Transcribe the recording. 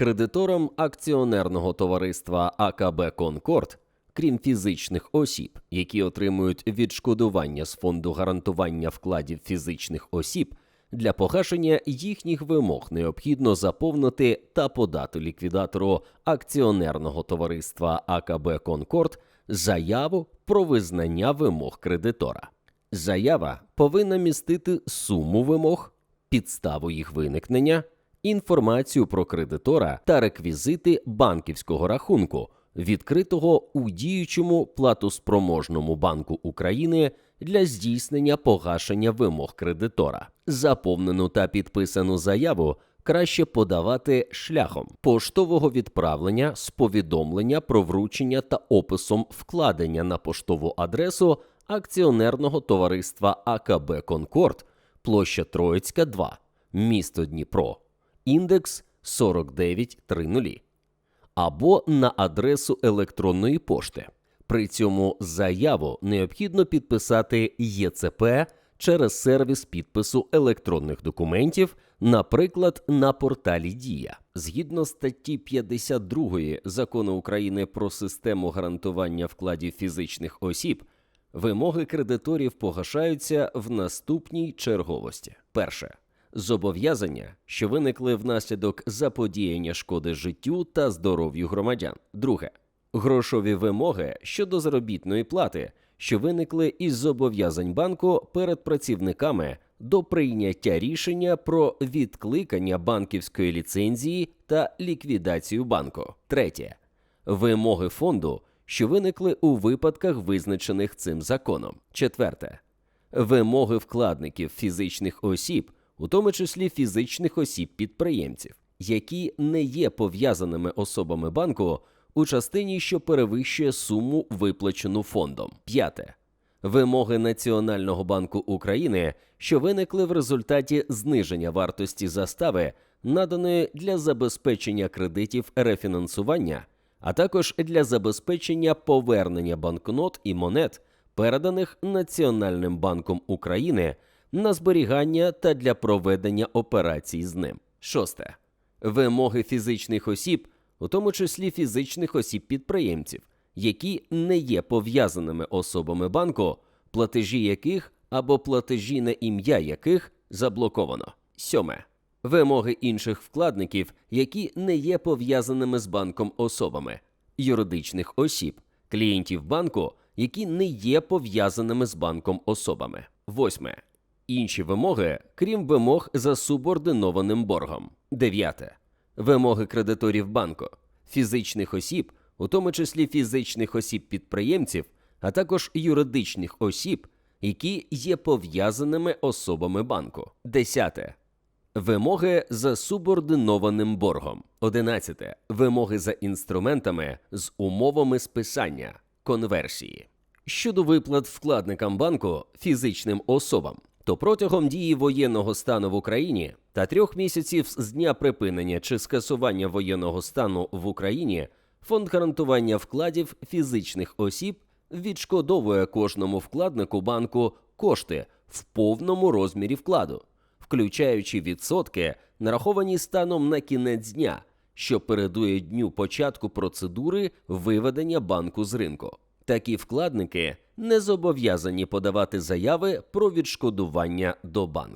Кредиторам акціонерного товариства АКБ Конкорд, крім фізичних осіб, які отримують відшкодування з фонду гарантування вкладів фізичних осіб, для погашення їхніх вимог необхідно заповнити та подати ліквідатору акціонерного товариства АКБ Конкорд заяву про визнання вимог кредитора. Заява повинна містити суму вимог, підставу їх виникнення, інформацію про кредитора та реквізити банківського рахунку, відкритого у діючому платоспроможному банку України для здійснення погашення вимог кредитора. Заповнену та підписану заяву краще подавати шляхом поштового відправлення з повідомлення про вручення та описом вкладення на поштову адресу акціонерного товариства АКБ Конкорд, площа Троїцька, 2, місто Дніпро, індекс 4930 або на адресу електронної пошти. При цьому заяву необхідно підписати ЄЦП через сервіс підпису електронних документів, наприклад, на порталі Дія. Згідно статті 52 закону України про систему гарантування вкладів фізичних осіб, вимоги кредиторів погашаються в наступній черговості: перше зобов'язання, що виникли внаслідок заподіяння шкоди життю та здоров'ю громадян. Друге грошові вимоги щодо заробітної плати, що виникли із зобов'язань банку перед працівниками до прийняття рішення про відкликання банківської ліцензії та ліквідацію банку. Третє вимоги фонду, що виникли у випадках, визначених цим законом. Четверте вимоги вкладників фізичних осіб, у тому числі фізичних осіб-підприємців, які не є пов'язаними особами банку у частині, що перевищує суму, виплачену фондом. П'яте. Вимоги Національного банку України, що виникли в результаті зниження вартості застави, наданої для забезпечення кредитів рефінансування, а також для забезпечення повернення банкнот і монет, переданих Національним банком України на зберігання та для проведення операцій з ним. Шосте. Вимоги фізичних осіб, у тому числі фізичних осіб-підприємців, які не є пов'язаними особами банку, платежі яких або платежі на ім'я яких заблоковано. Сьоме. Вимоги інших вкладників, які не є пов'язаними з банком особами, юридичних осіб, клієнтів банку, які не є пов'язаними з банком особами. Восьме. Інші вимоги, крім вимог за субординованим боргом. Дев'яте. Вимоги кредиторів банку, фізичних осіб, у тому числі фізичних осіб-підприємців, а також юридичних осіб, які є пов'язаними особами банку. Десяте. Вимоги за субординованим боргом. 11. Вимоги за інструментами з умовами списання конверсії. Щодо виплат вкладникам банку фізичним особам, то протягом дії воєнного стану в Україні та трьох місяців з дня припинення чи скасування воєнного стану в Україні фонд гарантування вкладів фізичних осіб відшкодовує кожному вкладнику банку кошти в повному розмірі вкладу включаючи відсотки, нараховані станом на кінець дня, що передує дню початку процедури виведення банку з ринку. Такі вкладники не зобов'язані подавати заяви про відшкодування до банку.